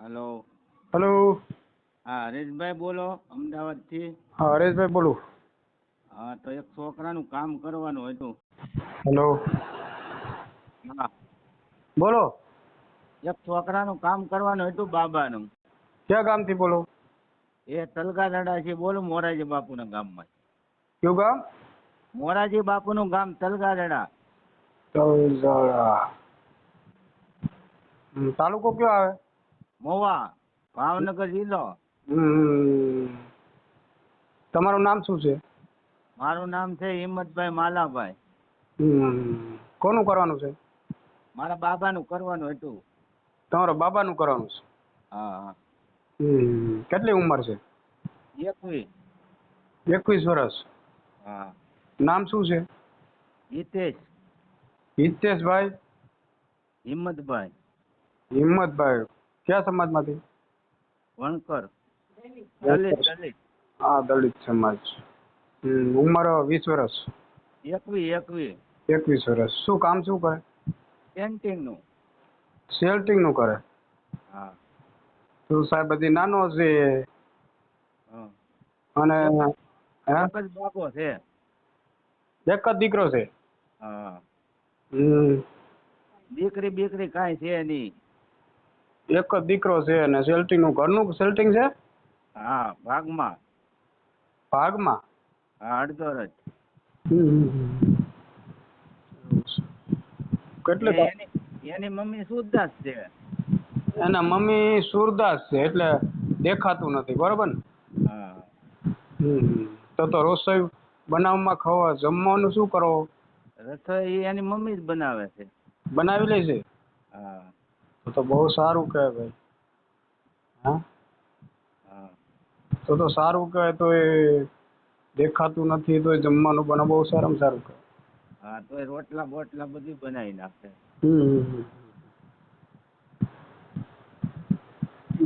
Hello. Hello. હા હરેશભાઈ બોલો અમદાવાદથી. હા હરેશભાઈ બોલું. હા તો એક છોકરાનું કામ કરવાનું હતું. હલો. હા. બોલો. એક છોકરાનું કામ કરવાનું હતું બાબાનું. ક્યાં ગામથી બોલો? એ તલગાદડા છે બોલો મોરારજી બાપુના ગામમાં. કયું ગામ? મોરાજી બાપુનું ગામ તલગાદડા તલગાડા તાલુકો કયો આવે? મોવા ભાવનગર જિલ્લો. તમારું નામ શું છે? મારું નામ છે હિંમતભાઈ માલાભાઈ. કોનું કરવાનું છે? મારા બાબાનું કરવાનું હતું. તમારા બાબાનું કરવાનું છે? હા કેટલી ઉંમર છે? એકવીસ. એકવીસ વર્ષ. હા. નામ શું છે? હિતેશ. હિતેશભાઈ? હિંમતભાઈ. હિંમતભાઈ. કયા સમાજમાંથી? વણકર. દલિત દલિત. હા દલિત સમાજ. ઉંમર વીસ વર્ષ. એકવી એકવી. એકવીસ વર્ષ. શું કામ શું કરે? પેન્ટિંગનું સેલ્ટિંગનું કરે? હા. તો સાહેબ હજી નાનો છે. હા. અને એક જ બાબો છે. એક જ દીકરો છે? હા. દીકરી બીકરી કાંઈ છે નહીં. એક જ દીકરો છે અને સેલ્ટિંગનું ઘરનું સેલ્ટિંગ છે? હા ભાગમાં. ભાગમાં? હા અડધો જ. કેટલે એની મમ્મી સુરદાસ છે. એના મમ્મી સુરદાસ છે એટલે દેખાતું નથી બરોબર ને? તો તો રસોઈ બનાવવામાં ખાવા જમવાનું શું કરો? રસોઈ એની મમ્મી જ બનાવે છે. બનાવી લે છે? તો તો બહુ સારું કહેવાય ભાઈ. હા? તો તો સારું કહેવાય તો એ દેખાતું નથી તો જમવાનું બને બહુ સારામાં સારું કહેવાય. હા તો રોટલા બોટલા બધું બનાવી નાખે.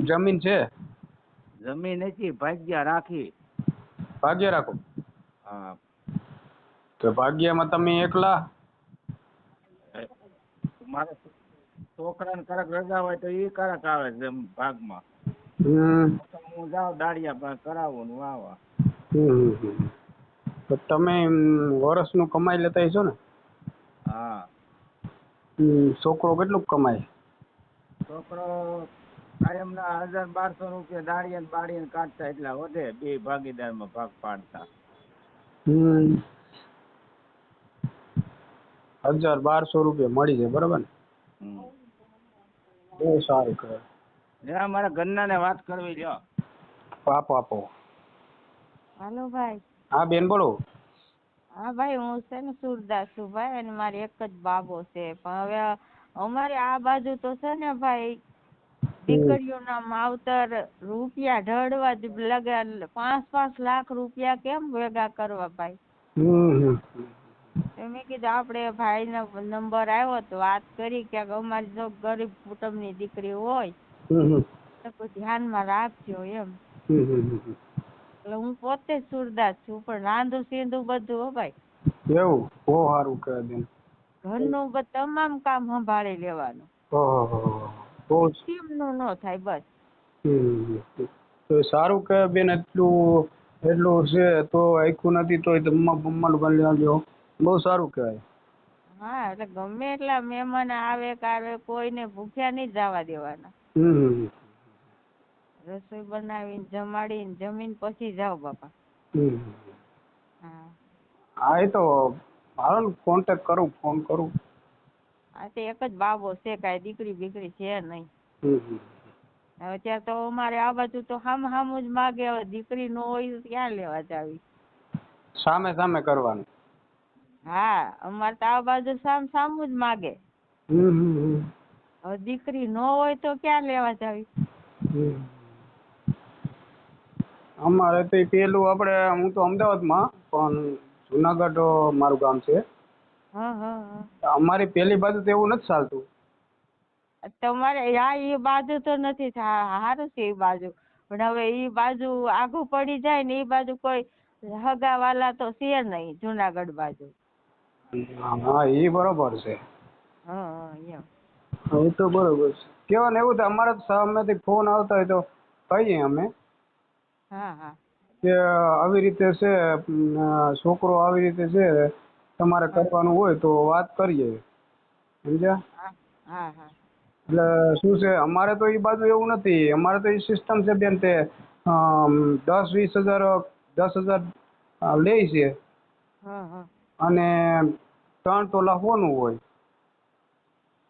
જમીન છે? જમીન હતી ભાગ્યા રાખી. ભાગ્ય રાખો. હા. તો ભાગ્યમાં તમે એકલા? મારા છોકરાને કરક રજા હોય તો એ કરક આવે છે ભાગમાં. હું જાઉં દાડિયા પાસે કરાવું ને વાવા તો તમે વર્ષનું કમાઈ લેતા છો ને? હા. છોકરો કેટલું કમાય? છોકરો કાયમના હજાર બારસો રૂપિયા દાળિયા ને બાળિયા કાઢતા એટલા વધે બે ભાગીદારમાં ભાગ પાડતા. હજાર બારસો રૂપિયા મળી જાય બરાબર ને? હમ. બહુ સારું કહેવાય. જરા મારા ઘરના ને વાત કરવી જો આપો આપો હાલો ભાઈ. હા બેન બોલો. હા ભાઈ હું છે ને સુરદાસ છું ભાઈ અને મારે એક જ બાબો છે. પણ હવે અમારે આ બાજુ તો છે ને ભાઈ દીકરીઓના માવતર રૂપિયા ઢળવા જ લગા પાંચ પાંચ લાખ રૂપિયા કેમ ભેગા કરવા ભાઈ? હમ ભાઈ આપણે ભાઈનો નંબર આવ્યો તો વાત કરી કે અમારી જો ગરીબ કુટુંબની દીકરી હોય તો ધ્યાન ધ્યાનમાં રાખજો એમ. એટલે હું પોતે સુરદાસ છું પણ રાંધું સીંધુ બધું હો ભાઈ. એવું? બહુ સારું કહે બેન. ઘરનું બધું તમામ કામ સંભાળી લેવાનું. બહુ જ. ન થાય બસ. તો સારું કહે બેન એટલું એટલું છે તો આખું નથી તોય જમવા બમવાનું કરી લેજો. બહુ સારું કહેવાય. હા એટલે ગમે એટલા મહેમાન આવે કાવે કોઈને ભૂખ્યા નહીં જવા દેવાના. હમ રસોઈ બનાવીને જમાડીને જમીન પછી જાઓ બાપા. હમ હા. હા એ તો હાલો ને કોન્ટેક્ટ કરું ફોન કરું. આ તો એક જ બાબો છે કાંઈ દીકરી બીકરી છે નહીં. હમ હમ. હવે ત્યાં તો અમારે આ બાજુ તો હામ હામું જ માગે હવે દીકરી નો હોય તો ક્યાં લેવા જાવી? સામે સામે કરવાનું. હા અમારે તો આ બાજુ સામ સામું જ માગે. હવે દીકરી ન હોય તો ક્યાં લેવા જાવી? અમારે તો પેલું આપણે હું તો અમદાવાદમાં પણ જુનાગઢ મારું ગામ છે. હા હા હા. અમારી પેલી બાજુ તો એવું નથી ચાલતું. તમારે હા એ બાજુ તો નથી સારું છે એ બાજુ. પણ હવે એ બાજુ આઘું પડી જાય ને એ બાજુ કોઈ હગાવાલા તો છે નહીં જુનાગઢ બાજુ. હા એ બરોબર છે. હા હા એમ હા એ તો બરોબર છે. ને એવું તો અમારે સામેથી ફોન આવતા હોય તો કહીએ અમે. હા હા. કે આવી રીતે છે છોકરો આવી રીતે છે તમારે કરવાનું હોય તો વાત કરીએ. સમજ્યા? હા હા હા. એટલે શું છે અમારે તો એ બાજુ એવું નથી. અમારે તો એ સિસ્ટમ છે બેન તે દસ વીસ હજાર દસ હજાર લે છે. હા હા. અને ત્રણ તોલા હોનું હોય.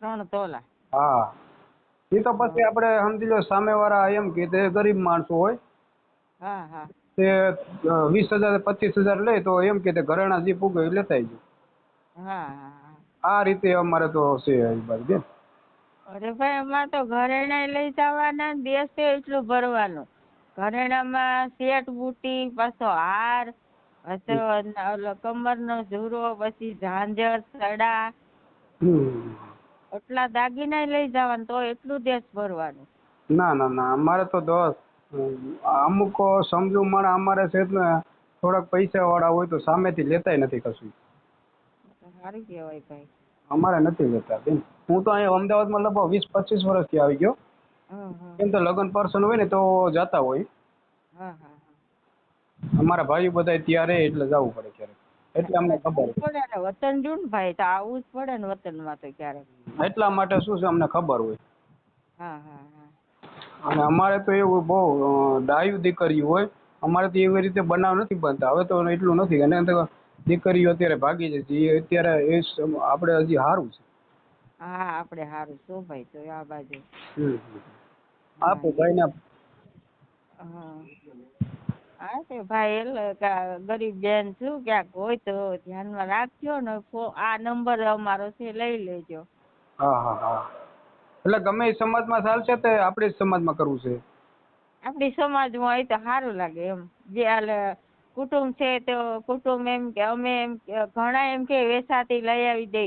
ત્રણ તોલા? હા. એ તો પછી આપણે સમજી લો સામેવાળા એમ કે તે ગરીબ માણસો હોય. હા હા. તે વીસ હજાર પચીસ હજાર લે તો એમ કે તે ઘરેણા જે પૂગે એ લેતા આવજો હા આ રીતે અમારે તો છે એ બાજુ બેન. અરે ભાઈ અમારે તો ઘરેણા લઈ જવાના દેશે એટલું ભરવાનું. ઘરેણામાં સેટ બુટી પાછો હાર કમરનો ઝૂરો પછી ઝાંઝર સડા. એટલા દાગીના લઈ જવાનું તો એટલું દેશ ભરવાનું. ના ના ના અમારે તો દસ. અમુક સમજુ માણસ અમારે છે ને થોડાક પૈસા વાળા હોય તો સામેથી લેતાય નથી કશું. સારું કહેવાય ભાઈ. અમારે નથી લેતા બેન. હું તો અહીંયા અમદાવાદમાં લગભગ વીસ પચીસ વર્ષથી આવી ગયો. કેમ તો લગ્ન પર્સન હોય ને તો જતા હોય. હા હા હા. અમારા ભાઈઓ બધા ત્યાં રહે એટલે જવું પડે ક્યારેક. એટલે અમને ખબર પડે ને વતન જો ને ભાઈ તો આવવું જ પડે ને વતનમાં તો ક્યારેક. એટલા માટે શું છે અમને ખબર હોય. હા હા હા. અને અમારે તો એવું બહુ ડાયું દીકરીઓ હોય. અમારે તો એવી રીતે બનાવ નથી બનતા. હવે તો એટલું નથી. અને દીકરીઓ અત્યારે ભાગી છે. એ અત્યારે એ આપણે હજી સારું છે. હા આપણે સારું શું ભાઈ તો આ બાજુ. આપો ભાઈને. આપો. હા તે ભાઈ એટલે કે ગરીબ બેન છું ક્યાંક હોય તો ધ્યાનમાં રાખજો ને આ નંબર અમારો છે લઈ લેજો. હા હા હા. એટલે ગમે એ સમાજમાં ચાલશે તે આપણે જ સમાજમાં કરવું છે. આપણી સમાજમાં હોય તો સારું લાગે એમ. જે હાલે કુટુંબ છે તો કુટુંબ એમ કે અમે એમ ઘણા એમ કે વેસાતી લઈ આવી દે.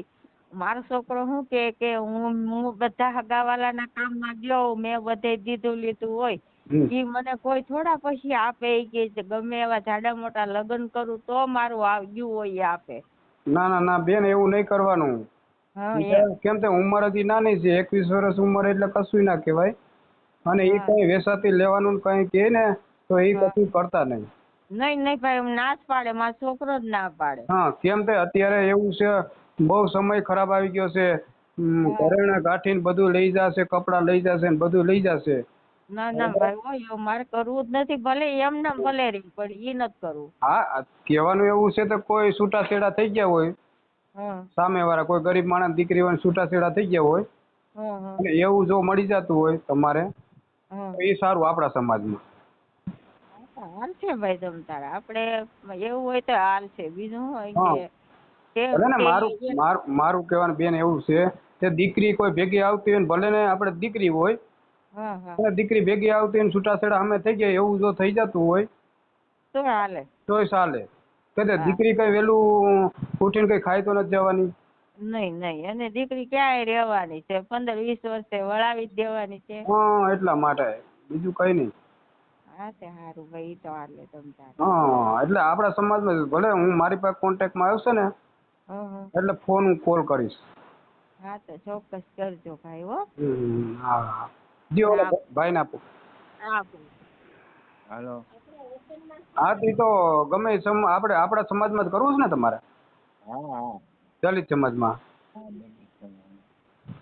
મારો છોકરો શું કે કે હું હું બધા હગાવાલાના કામમાં ગયો મેં બધે દીધું લીધું હોય. ઈ મને કોઈ થોડા પછી આપે કે ગમે એવા જાડા મોટા લગ્ન કરું તો મારું આવ્યું હોય આપે. ના ના ના બેન એવું નહીં કરવાનું. કેમ કે ઉંમર હતી નાની છે એકવીસ વર્ષ ઉંમર એટલે કશું ના કહેવાય. અને એ કઈ વેસાતી લેવાનું કઈ કે ને તો એ. કશું કરતા નહીં. નહીં નહીં ભાઈ ના જ પાડે મારો છોકરો જ ના પાડે. હા કેમ કે અત્યારે એવું છે બહુ સમય ખરાબ આવી ગયો છે. ઘરેણાં ગાંઠીને બધું લઈ જશે કપડાં લઈ જશે ને બધું લઈ જશે. ના ના ભાઈ હોય એવું મારે કરવું જ નથી ભલે એમને ભલે રહી પણ એ નથી કરવું. હા કહેવાનું એવું છે તો કોઈ છૂટાછેડા થઈ ગયા હોય સામે વાળા કોઈ ગરીબ માણસ દીકરી હોય છૂટાછેડા થઈ ગયા હોય હં હં. અને એવું જો મળી જતું હોય તમારે તો એ સારું આપણા સમાજમાં. હાલ છે ભાઈ તમ તારા. આપણે એવું હોય તો હાલ છે. બીજું હોય કે મારું મારું મારું કહેવાનું બેન એવું છે કે દીકરી કોઈ ભેગી આવતી હોય ને ભલે ને આપણે દીકરી હોય હા હા. દીકરી ભેગી આવતી ને છૂટાછેડા અમે થઈ ગયા એવું જો થઈ જતું હોય તો હાલે. તોય ચાલે. કે દીકરી કઈ વેલું ઉઠીને કઈ ખાઈ તો નથી જવાની? નહીં નહીં. અને દીકરી ક્યાંય રહેવાની છે? પંદર વીસ વર્ષે વળાવી જ દેવાની છે. હા એટલા માટે. બીજું કઈ નહીં. હા તે સારું ભાઈ તો હાલે તમ હા એટલે આપણા સમાજમાં ભલે હું મારી પાસે કોન્ટેક્ટમાં આવશે ને હં હં. એટલે ફોન હું કોલ કરીશ. હા તો ચોક્કસ કરજો ભાઈ હા હા. જી ઓલા આપો ભાઈ હાલો હા તે તો ગમે સમ આપણે આપણા સમાજમાં જ કરવું છે ને તમારે? હા હા. દલિત સમાજમાં?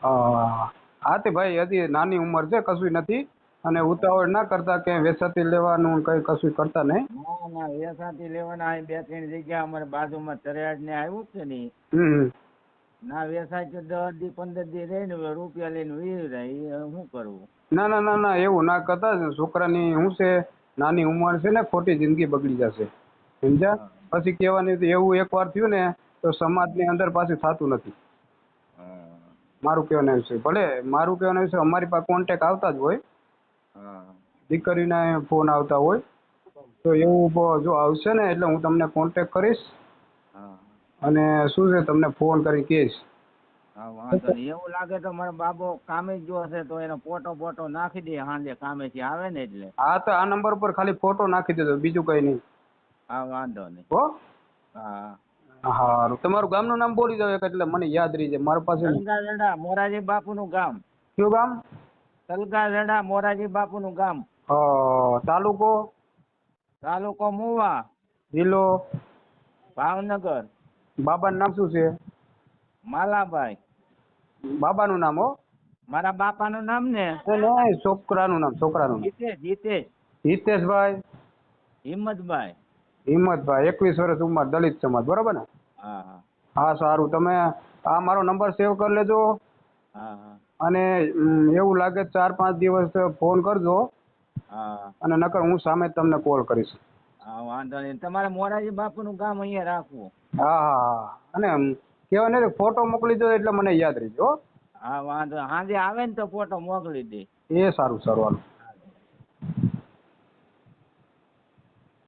હા હા તે ભાઈ હજી નાની ઉંમર છે કશું નથી. અને ઉતાવળ ના કરતા કે વેસાતી લેવાનું કઈ કશું કરતા નહીં. ના ના વેસાથી લેવાના બે ત્રણ જગ્યા અમારે બાજુમાં તરેયાડ ને આવ્યું છે ને. ના વેસાય તો દસ દી પંદર દી રહીને રૂપિયા લઈને વી રહે શું કરવું ના ના ના ના એવું ના કરતા છોકરાની શું છે નાની ઉંમર છે ને ખોટી જિંદગી બગડી જશે. સમજ્યા? પછી કહેવાની તો એવું એકવાર થયું ને તો સમાજની અંદર પાછું થતું નથી. મારું કહેવાનું છે ભલે મારું કહેવાનું છે અમારી પાસે કોન્ટેક આવતા જ હોય. દીકરીના ફોન આવતા હોય. તો એવું જો આવશે ને એટલે હું તમને કોન્ટેક કરીશ. અને શું છે તમને ફોન કરી કહીશ? હા વાંધો નહીં. એવું લાગે તો મારો બાબો કામે જ હશે તો એનો ફોટો ફોટો નાખી દે સાંજે કામેથી આવે ને એટલે. હા તો આ નંબર પર ખાલી ફોટો નાખી દેજો બીજું કઈ નહીં. હા વાંધો નહીં. હો? હા. સારું તમારું ગામનું નામ બોલી દો એક એટલે મને યાદ રહી જાય. મારા પાસે તલકાજા મોરાજી બાપુ બાપુનું ગામ. કયું ગામ? મોરાજી બાપુ બાપુનું ગામ. તાલુકો? તાલુકો મુવા. જિલ્લો? ભાવનગર. બાબાનું નામ શું છે? માલાભાઈ. બાબાનું નામ હો. મારા બાપાનું નામ ને? નહીં છોકરાનું નામ છોકરાનું જીતેશ જીતેશ હિતેશભાઈ. હિંમતભાઈ. હિંમતભાઈ એકવીસ વર્ષ ઉંમર દલિત સમાજ બરોબર ને? હા હા. સારું. તમે આ મારો નંબર સેવ કરી લેજો. અને એવું લાગે ચાર પાંચ દિવસ ફોન કરજો. હા અને નકર હું સામે તમને કોલ કરીશ. હા વાંધો નહીં. તમારે મોરારજી બાપુનું ગામ અહીંયા રાખવું. હા હા હા. અને કેવા કહેવાય ને ફોટો મોકલી દો એટલે મને યાદ રહી હો. હા વાંધો સાંજે આવે ને તો ફોટો મોકલી દે. એ સારું સારું. હાલો.